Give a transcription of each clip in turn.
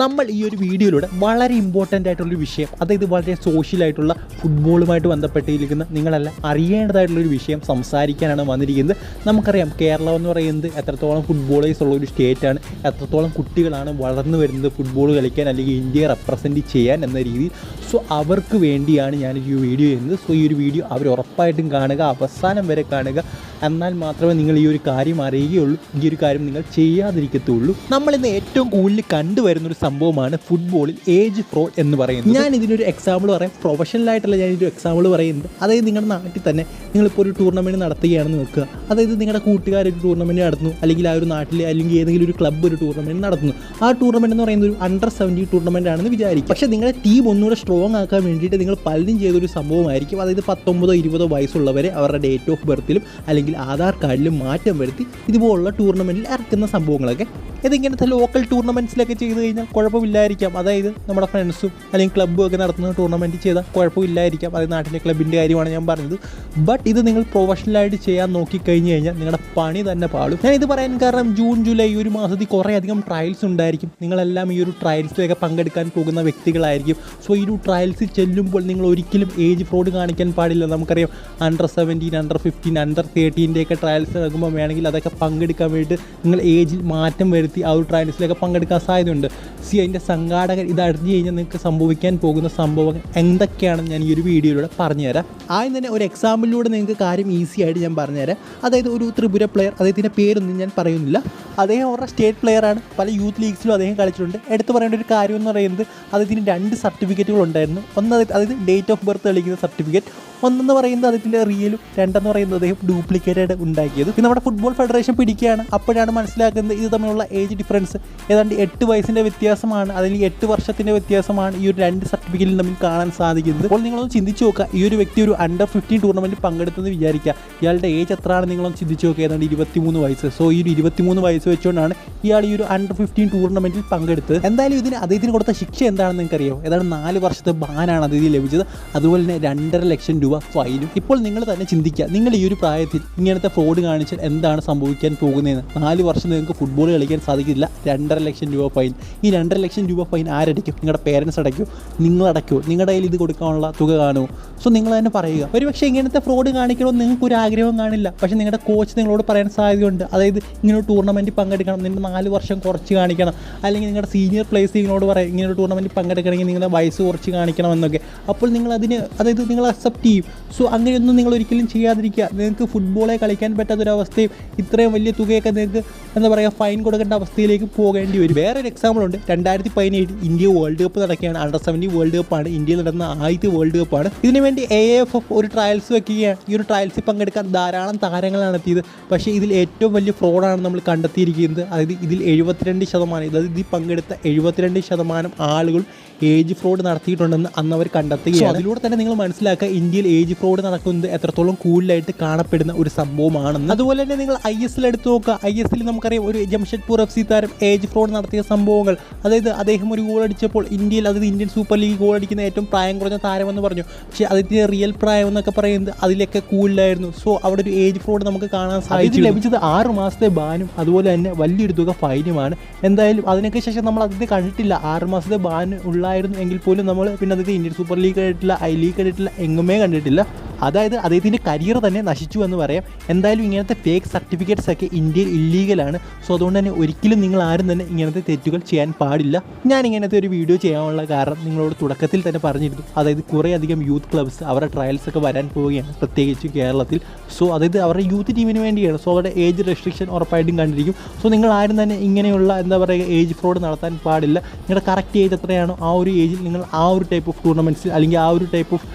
നമ്മൾ ഈ ഒരു വീഡിയോയിലൂടെ വളരെ ഇമ്പോർട്ടന്റ് ആയിട്ടുള്ളൊരു വിഷയം അതായത് വളരെ സോഷ്യലായിട്ടുള്ള ഫുട്ബോളുമായിട്ട് ബന്ധപ്പെട്ടിരിക്കുന്ന നിങ്ങളെല്ലാം അറിയേണ്ടതായിട്ടുള്ളൊരു വിഷയം സംസാരിക്കാനാണ് വന്നിരിക്കുന്നത്. നമുക്കറിയാം കേരളം എന്ന് പറയുന്നത് എത്രത്തോളം ഫുട്ബോളേഴ്സ് ഉള്ള ഒരു സ്റ്റേറ്റാണ് എത്രത്തോളം കുട്ടികളാണ് വളർന്നു വരുന്നത് ഫുട്ബോൾ കളിക്കാൻ അല്ലെങ്കിൽ ഇന്ത്യയെ റെപ്രസെന്റ് ചെയ്യാൻ എന്ന രീതിയിൽ. സോ അവർക്ക് വേണ്ടിയാണ് ഞാൻ ഈ വീഡിയോ ചെയ്യുന്നത് സോ ഈ ഒരു വീഡിയോ അവർ ഉറപ്പായിട്ടും കാണുക അവസാനം വരെ കാണുക. എന്നാൽ മാത്രമേ നിങ്ങൾ ഈ ഒരു കാര്യം അറിയുകയുള്ളൂ. ഈ ഒരു കാര്യം നിങ്ങൾ ചെയ്യാതിരിക്കത്തുള്ളൂ. നമ്മളിന്ന് ഏറ്റവും കൂടുതൽ കണ്ടുവരുന്ന ഒരു സംഭവമാണ് ഫുട്ബോളിൽ ഏജ് ഫ്രോഡ് എന്ന് പറയുന്നത്. ഞാൻ ഇതിനൊരു എക്സാമ്പിൾ പറയാം. പ്രൊഫഷണൽ ആയിട്ടല്ല ഞാൻ ഒരു എക്സാമ്പിൾ പറയുന്നത് അതായത് നിങ്ങളുടെ നാട്ടിൽ തന്നെ നിങ്ങളിപ്പോൾ ഒരു ടൂർണമെന്റ് നടത്തുകയാണെന്ന് വെക്കുക അതായത് നിങ്ങളുടെ കൂട്ടുകാർ ഒരു ടൂർണമെന്റ് നടത്തുന്നു. അല്ലെങ്കിൽ ആ ഒരു നാട്ടിൽ അല്ലെങ്കിൽ ഏതെങ്കിലും ഒരു ക്ലബ്ബ് ഒരു ടൂർണമെന്റ് നടത്തുന്നു. ആ ടൂർണമെന്റ് എന്ന് പറയുന്നത് ഒരു അണ്ടർ സെവന്റി ടൂർണമെന്റ് ആണെന്ന് വിചാരിക്കും പക്ഷേ നിങ്ങളുടെ ടീം ഒന്നുകൂടെ സ്ട്രോങ് ആക്കാൻ വേണ്ടിയിട്ട് നിങ്ങൾ പലരും ചെയ്തൊരു സംഭവമായിരിക്കും. അതായത് പത്തൊമ്പതോ ഇരുപതോ വയസ്സുള്ളവരെ അവരുടെ ഡേറ്റ് ഓഫ് ബർത്തിലും അല്ലെങ്കിൽ ആധാർ കാർഡിലും മാറ്റം വരുത്തി ഇതുപോലുള്ള ടൂർണമെന്റിൽ ഇറക്കുന്ന സംഭവങ്ങളൊക്കെ. ഇതിങ്ങനത്തെ ലോക്കൽ ടൂർണമെന്റ്സിലൊക്കെ ചെയ്ത് കഴിഞ്ഞാൽ കുഴപ്പമില്ലായിരിക്കാം. അതായത് നമ്മുടെ ഫ്രണ്ട്സും അല്ലെങ്കിൽ ക്ലബ്ബും ഒക്കെ നടത്തുന്ന ടൂർണമെന്റ് ചെയ്താൽ കുഴപ്പമില്ലായിരിക്കാം. അതായത് നാട്ടിലെ ക്ലബിന്റെ കാര്യമാണ് ഞാൻ പറഞ്ഞത്. ബട്ട് ഇത് നിങ്ങൾ പ്രൊഫഷണലായിട്ട് ചെയ്യാൻ നോക്കിക്കഴിഞ്ഞ് കഴിഞ്ഞാൽ നിങ്ങളുടെ പണി തന്നെ പാടും ഞാൻ ഇത് പറയാൻ കാരണം ജൂൺ ജൂലൈ ഈ ഒരു മാസത്തിൽ കുറേ അധികം ട്രയൽസ് ഉണ്ടായിരിക്കും. നിങ്ങളെല്ലാം ഈ ഒരു ട്രയൽസിലൊക്കെ പങ്കെടുക്കാൻ പോകുന്ന വ്യക്തികളായിരിക്കും. സോ ഈ ഒരു ട്രയൽസിൽ ചെല്ലുമ്പോൾ നിങ്ങൾ ഒരിക്കലും ഏജ് ഫ്രോഡ് കാണിക്കാൻ പാടില്ല. നമുക്കറിയാം under seventeen under fifteen under തേർട്ടീന്റെയൊക്കെ trials നടക്കുമ്പോൾ വേണമെങ്കിൽ അതൊക്കെ പങ്കെടുക്കാൻ വേണ്ടിയിട്ട് നിങ്ങൾ ഏജിൽ മാറ്റം വരുത്തി ആ ഒരു ട്രയൽസിലൊക്കെ പങ്കെടുക്കാൻ സാധ്യതയുണ്ട്. സി അതിന്റെ സംഘാടകർ ഇത് അറിഞ്ഞു കഴിഞ്ഞാൽ നിങ്ങൾക്ക് സംഭവിക്കാൻ പോകുന്ന സംഭവങ്ങൾ എന്തൊക്കെയാണെന്ന് ഞാൻ ഈ ഒരു വീഡിയോയിലൂടെ പറഞ്ഞുതരാം. ആദ്യം തന്നെ ഒരു എക്സാമ്പിളിലൂടെ നിങ്ങൾക്ക് കാര്യം ഈസി ആയിട്ട് ഞാൻ പറഞ്ഞുതരാം. അതായത് ഒരു ത്രിപുര പ്ലെയർ അദ്ദേഹത്തിന്റെ പേരൊന്നും ഞാൻ പറയുന്നില്ല. അദ്ദേഹം അവരുടെ സ്റ്റേറ്റ് പ്ലെയറാണ് പല യൂത്ത് ലീഗ്സിലും അദ്ദേഹം കളിച്ചിട്ടുണ്ട്. എടുത്തു പറയേണ്ട ഒരു കാര്യം എന്ന് പറയുന്നത് അദ്ദേഹത്തിന് രണ്ട് സർട്ടിഫിക്കറ്റുകൾ ഉണ്ടായിരുന്നു. ഒന്ന് അതായത് ഡേറ്റ് ഓഫ് ബർത്ത് കളിക്കുന്ന സർട്ടിഫിക്കറ്റ് ഒന്നെന്ന് പറയുന്നത് അതിന്റെ റിയലും രണ്ടെന്ന് പറയുന്നത് അദ്ദേഹം ഡ്യൂപ്ലിക്കേറ്റഡ് ഉണ്ടാക്കിയത്. പിന്നെ നമ്മുടെ ഫുട്ബോൾ ഫെഡറേഷൻ പിടിക്കുകയാണ്. അപ്പോഴാണ് മനസ്സിലാക്കുന്നത് ഇത് തമ്മിലുള്ള ഏജ് ഡിഫറൻസ് ഏതാണ്ട് എട്ട് വയസ്സിന്റെ വ്യത്യാസമാണ്. അതിൽ എട്ട് വർഷത്തിന്റെ വ്യത്യാസമാണ് ഈ ഒരു രണ്ട് സർട്ടിഫിക്കറ്റിൽ തമ്മിൽ കാണാൻ സാധിക്കുന്നത്. അപ്പോൾ നിങ്ങളൊന്ന് ചിന്തിച്ചു നോക്കുക. ഈ ഒരു വ്യക്തി ഒരു അണ്ടർ ഫിഫ്റ്റീൻ ടൂർണമെന്റ് പങ്കെടുത്തെന്ന് വിചാരിക്കുക. ഇയാളുടെ ഏജ് എത്രയാണ് നിങ്ങളൊന്ന് ചിന്തിച്ചു നോക്കുക. ഏതാണ്ട് ഇരുപത്തിമൂന്ന് വയസ്സ്. സോ ഈ ഒരു ഇരുപത്തിമൂന്ന് വയസ്സ് വെച്ചുകൊണ്ടാണ് ഇയാൾ ഈ ഒരു അണ്ടർ ഫിഫ്റ്റീൻ ടൂർണമെന്റിൽ പങ്കെടുത്തത്. എന്തായാലും ഇതിന് അദ്ദേഹത്തിന് കൊടുത്ത ശിക്ഷ എന്താണെന്ന് നിങ്ങൾക്കറിയാം ഏതാണ്ട് നാല് വർഷത്തെ ബാനാണ് അദ്ദേഹത്തിന് ലഭിച്ചത്. അതുപോലെ തന്നെ രണ്ടര ലക്ഷം രൂപ ഫൈനും ഇപ്പോൾ നിങ്ങൾ തന്നെ ചിന്തിക്കുക നിങ്ങൾ ഈ ഒരു പ്രായത്തിൽ ഇങ്ങനത്തെ ഫ്രോഡ് കാണിച്ചാൽ എന്താണ് സംഭവിക്കാൻ പോകുന്നതെന്ന്. നാല് വർഷം നിങ്ങൾക്ക് ഫുട്ബോൾ കളിക്കാൻ സാധിക്കില്ല രണ്ടര ലക്ഷം രൂപ ഫൈൻ ഈ രണ്ടര ലക്ഷം രൂപ ഫൈൻ ആരടയ്ക്കും? നിങ്ങളുടെ പേരൻസ് അടയ്ക്കും നിങ്ങൾ നിങ്ങളുടെ കയ്യിൽ ഇത് കൊടുക്കാനുള്ള തുക കാണുമോ? സോ നിങ്ങൾ തന്നെ പറയുക. ഒരു പക്ഷേ ഇങ്ങനത്തെ ഫ്രോഡ് കാണിക്കണമെന്ന് നിങ്ങൾക്ക് ഒരു ആഗ്രഹം കാണില്ല. പക്ഷേ നിങ്ങളുടെ കോച്ച് നിങ്ങളോട് പറയാൻ സാധ്യതയുണ്ട്. അതായത് ഇങ്ങനെ ഒരു ടൂർണമെന്റ് പങ്കെടുക്കണം. നിങ്ങളുടെ നാല് വർഷം കുറച്ച് കാണിക്കണം. അല്ലെങ്കിൽ നിങ്ങളുടെ സീനിയർ പ്ലേസ് നിങ്ങളോട് പറയാം ഇങ്ങനെ ഒരു ടൂർണമെന്റ് പങ്കെടുക്കണമെങ്കിൽ നിങ്ങളുടെ വയസ്സ് കുറച്ച് കാണിക്കണം എന്നൊക്കെ അപ്പോൾ നിങ്ങൾ അതിന് അതായത് നിങ്ങൾ അക്സെപ്റ്റ് ചെയ്യും. സോ അങ്ങനെയൊന്നും നിങ്ങൾ ഒരിക്കലും ചെയ്യാതിരിക്കുക. നിങ്ങൾക്ക് ഫുട്ബോളെ കളിക്കാൻ പറ്റാത്തൊരവസ്ഥയും ഇത്രയും വലിയ തുകയൊക്കെ നിങ്ങൾക്ക് എന്താ പറയുക ഫൈൻ കൊടുക്കേണ്ട അവസ്ഥയിലേക്ക് പോകേണ്ടി വരും. വേറെ ഒരു എക്സാമ്പിൾ ഉണ്ട്. രണ്ടായിരത്തി പതിനേഴ് ഇന്ത്യ വേൾഡ് കപ്പ് നടക്കുകയാണ്. അണ്ടർ സെവന്റി വേൾഡ് കപ്പാണ് ഇന്ത്യയിൽ നടന്ന ആദ്യത്തെ വേൾഡ് കപ്പാണ് ഇതിനു വേണ്ടി എ എഫ് എഫ് ഒരു ട്രയൽസ് വെക്കുകയാണ്. ഈ ഒരു ട്രയൽസിൽ പങ്കെടുക്കാൻ ധാരാളം താരങ്ങളാണ് എത്തിയത്. പക്ഷേ ഇതിൽ ഏറ്റവും വലിയ ഫ്രോഡാണ് നമ്മൾ കണ്ടെത്തിയിരിക്കുന്നത്. അതായത് ഇതിൽ എഴുപത്തിരണ്ട് ശതമാനം അതായത് ഇതിൽ പങ്കെടുത്ത എഴുപത്തിരണ്ട് ശതമാനം ആളുകൾ ഏജ് ഫ്രോഡ് നടത്തിയിട്ടുണ്ടെന്ന് അന്ന് അവർ കണ്ടെത്തുകയാണ് അതിലൂടെ തന്നെ നിങ്ങൾ മനസ്സിലാക്കുക ഇന്ത്യയിൽ ഏജ് ഫ്രോഡ് നടക്കുന്നത് എത്രത്തോളം കൂടുതലായിട്ട് കാണപ്പെടുന്ന ഒരു സംഭവമാണെന്ന്. അതുപോലെ തന്നെ നിങ്ങൾ ഐ എസ് എൽ എടുത്ത് നോക്കുക. ഐ എസ് എൽ നമുക്കറിയാം ഒരു ജംഷഡ്പൂർ എഫ് സി താരം ഏജ് ഫ്രോഡ് നടത്തിയ സംഭവങ്ങൾ. അതായത് അദ്ദേഹം ഒരു ഗോൾ അടിച്ചപ്പോൾ ഇന്ത്യയിൽ അതായത് ഇന്ത്യൻ സൂപ്പർ ലീഗ് ഗോൾ അടിക്കുന്ന ഏറ്റവും പ്രായം കുറഞ്ഞ താരമെന്ന് പറഞ്ഞു. പക്ഷേ അതിന്റെ റിയൽ പ്രായം എന്നൊക്കെ പറയുന്നത് അതിലൊക്കെ കൂടുതലായിരുന്നു. സോ അവിടെ ഒരു ഏജ് ഫ്രോഡ് നമുക്ക് കാണാൻ സാധിച്ചു ലഭിച്ചത് ആറ് മാസത്തെ ബാനും അതുപോലെ തന്നെ വലിയൊരു തുക ഫൈനുമാണ്. എന്തായാലും അതിനൊക്കെ ശേഷം നമ്മൾ അതിനെ കണ്ടിട്ടില്ല. ആറ് മാസത്തെ ബാൻ ഉള്ളായിരുന്നു എങ്കിൽ പോലും നമ്മൾ പിന്നെ അതിന്റെ ഇന്ത്യൻ സൂപ്പർ ലീഗ് കണ്ടിട്ടില്ല ഐ ലീഗ് കണ്ടിട്ടില്ല എങ്ങുമേ കണ്ടിട്ടില്ല. അതായത് അദ്ദേഹത്തിന്റെ കരിയർ തന്നെ നശിച്ചു എന്ന് പറയാം. എന്തായാലും ഇങ്ങനത്തെ ഫേക്ക് സർട്ടിഫിക്കറ്റ്സ് ഒക്കെ ഇന്ത്യയിൽ ഇല്ലീഗലാണ് സോ അതുകൊണ്ട് തന്നെ ഒരിക്കലും നിങ്ങൾ ആരും തന്നെ ഇങ്ങനത്തെ തെറ്റുകൾ ചെയ്യാൻ പാടില്ല. ഞാൻ ഇങ്ങനത്തെ ഒരു വീഡിയോ ചെയ്യാനുള്ള കാരണം നിങ്ങളോട് തുടക്കത്തിൽ തന്നെ പറഞ്ഞിരുന്നു. അതായത് കുറേയധികം യൂത്ത് ക്ലബ്സ് അവരുടെ ട്രയൽസ് ഒക്കെ വരാൻ പോവുകയാണ് പ്രത്യേകിച്ച് കേരളത്തിൽ. സോ അതായത് അവരുടെ യൂത്ത് ടീമിന് വേണ്ടിയാണ്. സോ അവരുടെ ഏജ് റെസ്ട്രിക്ഷൻ ഉറപ്പായിട്ടും കണ്ടിരിക്കും. സോ നിങ്ങൾ ആരും തന്നെ ഇങ്ങനെയുള്ള എന്താ പറയുക ഏജ് ഫ്രോഡ് നടത്താൻ പാടില്ല. നിങ്ങളുടെ കറക്റ്റ് ഏജ് എത്രയാണോ ആ ഒരു ഏജിൽ നിങ്ങൾ ആ ഒരു ടൈപ്പ് ഓഫ് ടൂർണമെന്റ്സിൽ അല്ലെങ്കിൽ ആ ഒരു ടൈപ്പ് ഓഫ്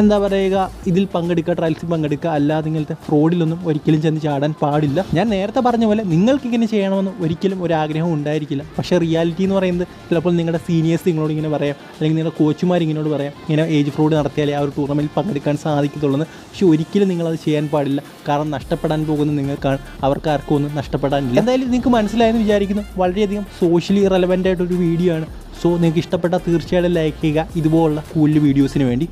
എന്താ പറയുക ഇതിൽ പങ്കെടുക്കുക ട്രയൽസിൽ പങ്കെടുക്കുക അല്ലാതെ ഇങ്ങനത്തെ ഫ്രോഡിലൊന്നും ഒരിക്കലും ചെന്ന് ചാടാൻ പാടില്ല. ഞാൻ നേരത്തെ പറഞ്ഞ പോലെ നിങ്ങൾക്ക് ഇങ്ങനെ ചെയ്യണമെന്ന് ഒരിക്കലും ഒരു ആഗ്രഹം ഉണ്ടായിരിക്കില്ല. പക്ഷേ റിയാലിറ്റി എന്ന് പറയുന്നത് ചിലപ്പോൾ നിങ്ങളുടെ സീനിയേഴ്സ് നിങ്ങളോട് ഇങ്ങനെ പറയാം. അല്ലെങ്കിൽ നിങ്ങളുടെ കോച്ചുമാർ ഇങ്ങനോട് പറയാം. ഇങ്ങനെ ഏജ് ഫ്രോഡ് നടത്തിയാലേ ആ ഒരു ടൂർണമെന്റിൽ പങ്കെടുക്കാൻ സാധിക്കത്തുള്ളൂ പക്ഷേ ഒരിക്കലും നിങ്ങളത് ചെയ്യാൻ പാടില്ല. കാരണം നഷ്ടപ്പെടാൻ പോകുന്ന നിങ്ങൾക്കാണ് അവർക്ക് ആർക്കും ഒന്നും നഷ്ടപ്പെടാനില്ല. എന്തായാലും നിങ്ങൾക്ക് മനസ്സിലായെന്ന് വിചാരിക്കുന്നു. വളരെയധികം സോഷ്യലി റെലവന്റ് ആയിട്ടൊരു വീഡിയോ ആണ്. സോ നിങ്ങൾക്ക് ഇഷ്ടപ്പെട്ട തീർച്ചയായിട്ടും ലൈക്ക് ചെയ്യുക. ഇതുപോലുള്ള കൂടുതൽ വീഡിയോസിന് വേണ്ടി.